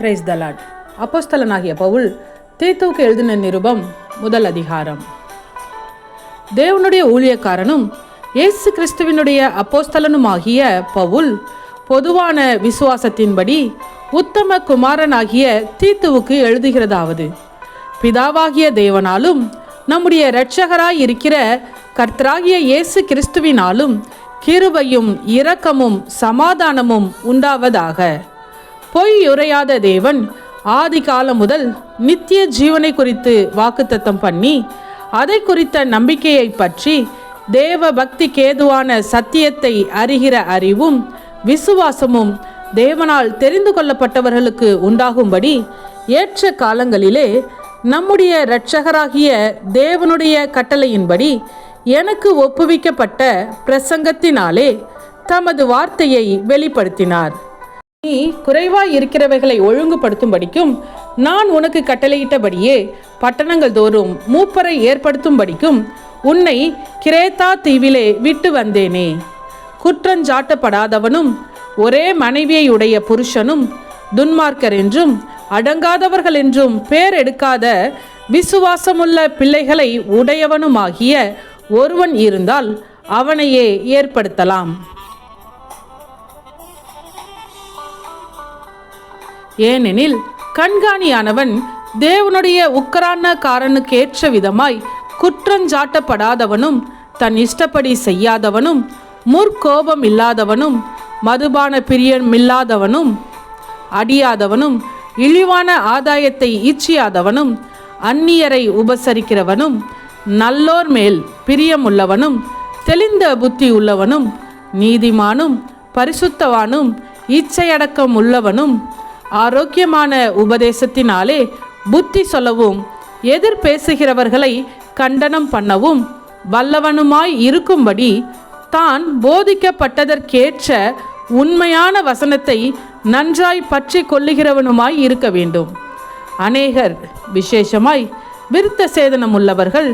Price தலாட் அப்போஸ்தலனாகிய பவுல் தீத்துவுக்கு எழுதின நிருபம் முதல் அதிகாரம். தேவனுடைய ஊழியக்காரனும் இயேசு கிறிஸ்துவினுடைய அப்போஸ்தலனுமாகிய பவுல் பொதுவான விசுவாசத்தின்படி உத்தம குமாரனாகிய தீத்துவுக்கு எழுதுகிறதாவது. பிதாவாகிய தேவனாலும் நம்முடைய இரட்சகராய் இருக்கிற கர்த்தராகிய இயேசு கிறிஸ்துவினாலும் கிருபையும் இரக்கமும் சமாதானமும் உண்டாவதாக. பொய் உரையாத தேவன் ஆதி காலம் முதல் நித்திய ஜீவனை குறித்து வாக்குத்தத்தம் பண்ணி அதை குறித்த நம்பிக்கையை பற்றி தேவ பக்தி கேதுவான சத்தியத்தை அறிகிற அறிவும் விசுவாசமும் தேவனால் தெரிந்து கொள்ளப்பட்டவர்களுக்கு உண்டாகும்படி ஏற்ற காலங்களிலே நம்முடைய இரட்சகராகிய தேவனுடைய கட்டளையின்படி எனக்கு ஒப்புவிக்கப்பட்ட பிரசங்கத்தினாலே தமது வார்த்தையை வெளிப்படுத்தினார். நீ குறைவாய் இருக்கிறவைகளை ஒழுங்குபடுத்தும்படிக்கும் நான் உனக்கு கட்டளையிட்டபடியே பட்டணங்கள் தோறும் மூப்பரை ஏற்படுத்தும்படிக்கும் உன்னை கிரேத்தா தீவிலே விட்டு வந்தேனே. குற்றஞ்சாட்டப்படாதவனும் ஒரே மனைவியை உடைய புருஷனும் துன்மார்க்கர் என்றும் அடங்காதவர்கள் என்றும் பேர் எடுக்காத விசுவாசமுள்ள பிள்ளைகளை உடையவனுமாகிய ஒருவன் இருந்தால் அவனையே ஏற்படுத்தலாம். ஏனெனில் கண்காணியானவன் தேவனுடைய உக்கரானக்காரனுக்கேற்ற விதமாய் குற்றஞ்சாட்டப்படாதவனும் தன் இஷ்டப்படி செய்யாதவனும் முற்கோபம் இல்லாதவனும் மதுபான பிரியமில்லாதவனும் அடியாதவனும் இழிவான ஆதாயத்தை ஈச்சியாதவனும் அந்நியரை உபசரிக்கிறவனும் நல்லோர் மேல் பிரியமுள்ளவனும் தெளிந்த புத்தி உள்ளவனும் நீதிமானும் பரிசுத்தவானும் இச்சையடக்கம் உள்ளவனும் ஆரோக்கியமான உபதேசத்தினாலே புத்தி சொல்லவும் எதிர் பேசுகிறவர்களை கண்டனம் பண்ணவும் வல்லவனுமாய் இருக்கும்படி தான் போதிக்கப்பட்டதற்கேற்ற உண்மையான வசனத்தை நன்றாய் பற்றி கொள்ளுகிறவனுமாய் இருக்க வேண்டும். அநேகர் விசேஷமாய் விருத்த சேதனம் உள்ளவர்கள்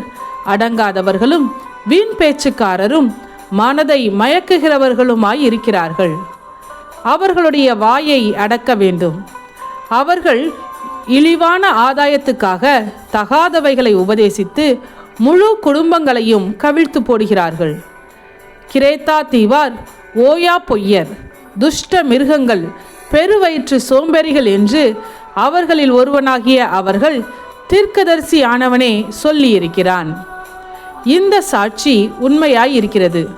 அடங்காதவர்களும் வீண் பேச்சுக்காரரும் மனதை மயக்குகிறவர்களுமாய் இருக்கிறார்கள். அவர்களுடைய வாயை அடக்க வேண்டும். அவர்கள் இழிவான ஆதாயத்துக்காக தகாதவைகளை உபதேசித்து முழு குடும்பங்களையும் கவிழ்த்து போடுகிறார்கள். கிரேத்தா தீவார் ஓயா பொய்யர் துஷ்ட மிருகங்கள் பெருவயிற்று சோம்பேறிகள் என்று அவர்களில் ஒருவனாகிய அவர்கள் தீர்க்கதரிசி ஆனவனே சொல்லியிருக்கிறான். இந்த சாட்சி உண்மையாய் இருக்கிறது.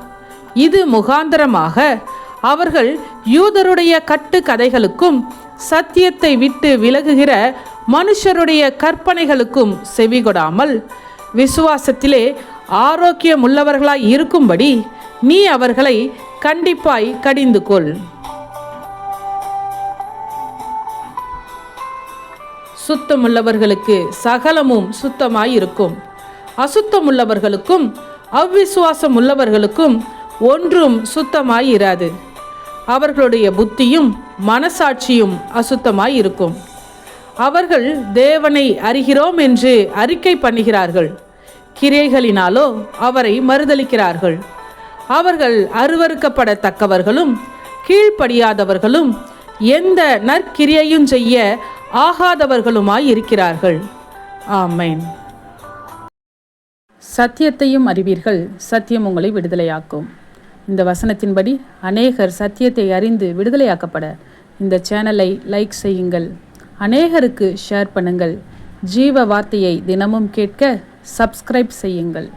இது முகாந்தரமாக அவர்கள் யூதருடைய கட்டு கதைகளுக்கும் சத்தியத்தை விட்டு விலகுகிற மனுஷருடைய கற்பனைகளுக்கும் செவிகொடாமல் விசுவாசத்திலே ஆரோக்கியமுள்ளவர்களாய் இருக்கும்படி நீ அவர்களை கண்டிப்பாய் கடிந்து கொள். சுத்தமுள்ளவர்களுக்கு சகலமும் சுத்தமாய் இருக்கும் அசுத்தமுள்ளவர்களுக்கும் அவ்விசுவாசம் உள்ளவர்களுக்கும் ஒன்றும் சுத்தமாய் இராது அவர்களுடைய புத்தியும் மனசாட்சியும் அசுத்தமாய் இருக்கும் அவர்கள் தேவனை அறிகிறோம் என்று அறிக்கை பண்ணுகிறார்கள். கிரைகளினாலோ அவரை மறுதளிக்கிறார்கள் அவர்கள் அருவறுக்கப்படத்தக்கவர்களும் கீழ்ப்படியாதவர்களும் எந்த நற்கிரியையும் செய்ய ஆகாதவர்களுமாய் இருக்கிறார்கள் ஆமேன். சத்தியத்தையும் அறிவீர்கள். சத்தியம் உங்களை விடுதலையாக்கும். இந்த வசனத்தின்படி அநேகர் சத்தியத்தை அறிந்து விடுதலையாக்கப்பட. இந்த சேனலை லைக் செய்யுங்கள். அநேகருக்கு ஷேர் பண்ணுங்கள். ஜீவ வார்த்தையை தினமும் கேட்க சப்ஸ்கிரைப் செய்யுங்கள்.